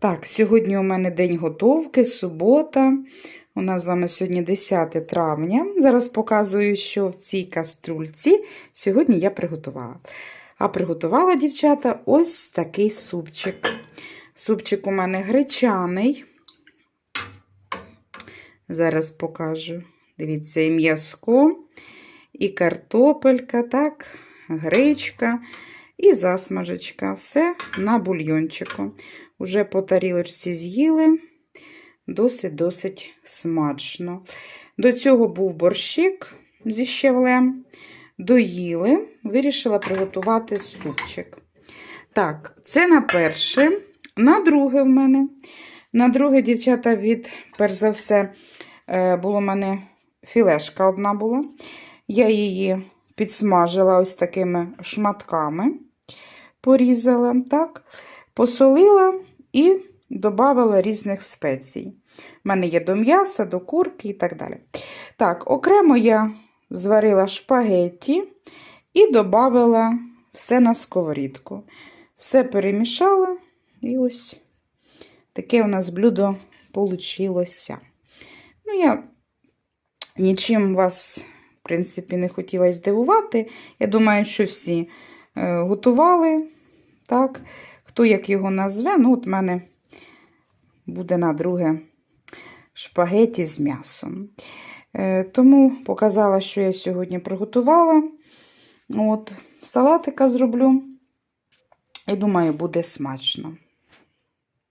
Так, сьогодні у мене день готовки, субота. У нас з вами сьогодні 10 травня. Зараз показую, що в цій каструльці сьогодні я приготувала. А приготувала, дівчата, ось такий супчик. Супчик у мене гречаний. Зараз покажу. Дивіться, і м'язко, і картопелька, так, гречка, і засмажечка. Все на бульйончику. Уже по тарілочці з'їли. Досить-досить смачно. До цього був борщик зі щавлем. Доїли, вирішила приготувати супчик. Так, це на перше. На друге в мене. На друге, дівчата, від, перш за все, е, було в мене філешка одна була. Я її підсмажила ось такими шматками, порізала, так, посолила і додавала різних спецій. У мене є до м'яса, до курки і так далі. Так, окремо я зварила шпагетті і додавала все на сковорідку. Все перемішала, і ось таке у нас блюдо получилося. Ну, я нічим вас, в принципі, не хотіла здивувати. Я думаю, що всі готували. Так, хто як його назве, ну, от в мене буде на друге шпагеті з м'ясом. Е, тому показала, що я сьогодні приготувала. От, салатика зроблю. І думаю, буде смачно.